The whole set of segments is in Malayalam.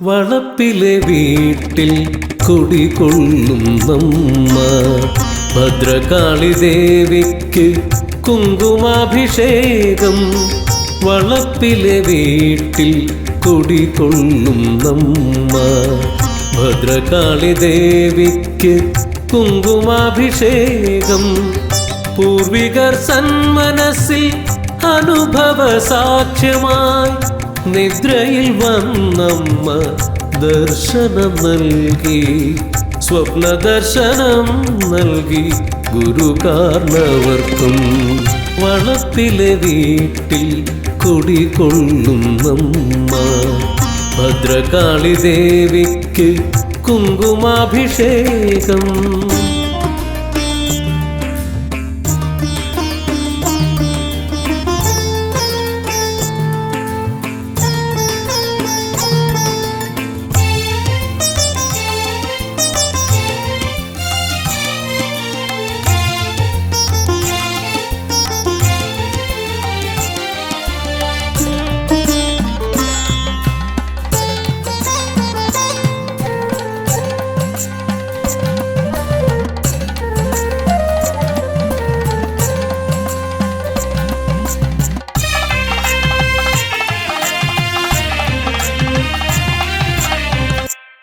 വളപ്പിലെ വീട്ടിൽ കുടികൊള്ളുന്നമ്മ ഭദ്രകാളി ദേവിക്ക് കുങ്കുമാഭിഷേകം. വളപ്പിലെ വീട്ടിൽ കുടികൊള്ളുന്നമ്മ ഭദ്രകാളി ദേവിക്ക് കുങ്കുമാഭിഷേകം. പൂർവികർ സന്മനസ്സിൽ അനുഭവ സാക്ഷ്യമായി നിദ്രയിൽ വന്നമ്മ ദർശനം നൽകി. സ്വപ്ന ദർശനം നൽകി. ഗുരു കാർണവർക്കും വളപ്പിലെ വീട്ടിൽ കുടികൊള്ളുന്നമ്മ ഭദ്രകാളി ദേവിക്ക് കുങ്കുമാഭിഷേകം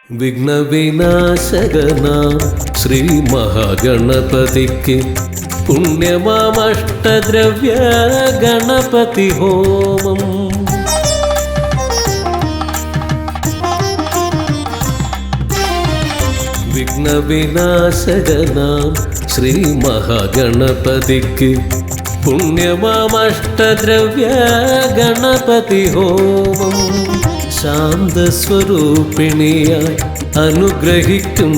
വിഘ്നവിനാശകന ശ്രീ മഹാഗണപതിക്ക് പുണ്യമാമഷ്ടദ്രവ്യ ഗണപതി ഹോമം വിഘ്നവിനാശകനാം ശ്രീ മഹാഗണപതിക്ക് പുണ്യമാമഷ്ടദ്രവ്യ ഗണപതി ഹോമം ശാന്തസ്വരൂപിണിയായി അനുഗ്രഹിക്കും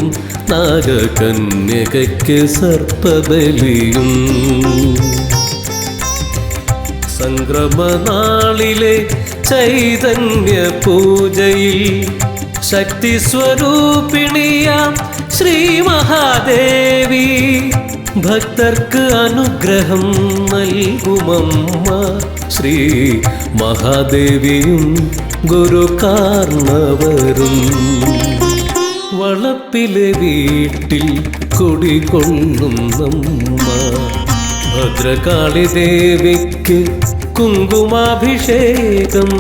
നാഗകന്യകയ്ക്ക് സർപ്പബലിയും. സംക്രമനാളിലെ ചൈതന്യ പൂജയിൽ ശക്തി സ്വരൂപിണിയാം ശ്രീ മഹാദേവി ഭക്തർക്ക് അനുഗ്രഹം നൽകുമമ്മ. ശ്രീ മഹാദേവിയും ഗുരുകാർണവരും വളപ്പിലെ വീട്ടിൽ കുടികൊള്ളും നമ്മ ഭദ്രകാളി ദേവിക്ക് കുങ്കുമാഭിഷേകം.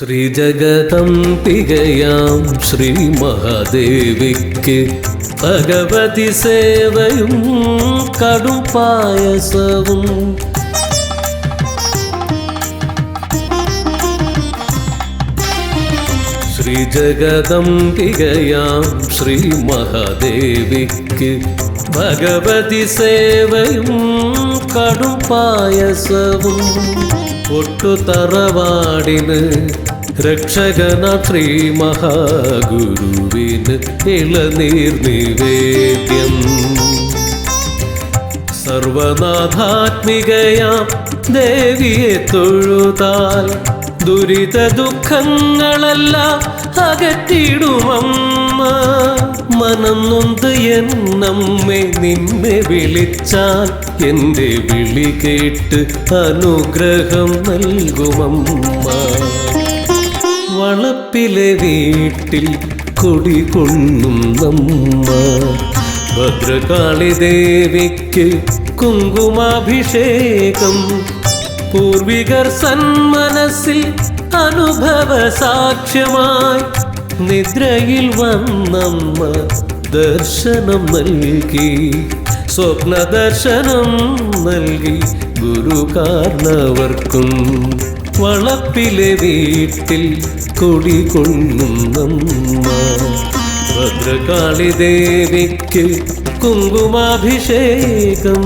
ശ്രീജഗദംബികയാം ശ്രീ മഹാദേവിക്ക് ഭഗവതി സേവയും കടുപ്പായസവും. ശ്രീജഗദംബികയാം ശ്രീ മഹാദേവിക്ക് ഭഗവതി സേവയും കടുപ്പായസവും ഒട്ടുതറവാടിന് രക്ഷകന ശ്രീ മഹാഗുരുവിന് ഇളനീർ നിവേദ്യം. സർവനാഥാത്മികയാം ദേവിയെ തൊഴുതാൽ ദുരിത ദുഃഖങ്ങളെല്ലാം അകറ്റിടുമമ്മ മനം നൊന്ത് നിന്നെ വിളിച്ചാൽ എന്റെ വിളി കേട്ട് അനുഗ്രഹം നൽകുമമ്മ. വളപ്പിലെ വീട്ടിൽ കുടികൊള്ളും നമ്മ. ഭദ്രകാളി ദേവിക്ക് കുങ്കുമാഭിഷേകം. പൂർവികർ സന്മനസ്സിൽ അനുഭവ സാക്ഷ്യമായി നിദ്രയിൽ വന്നമ്മ ദർശനം നൽകി. സ്വപ്ന ദർശനം നൽകി ഗുരു കാർണവർക്കും. വളപ്പിലെ വീട്ടിൽ കുടികൊള്ളും നമ്മ ഭദ്രകാളി ദേവിക്ക് കുങ്കുമാഭിഷേകം.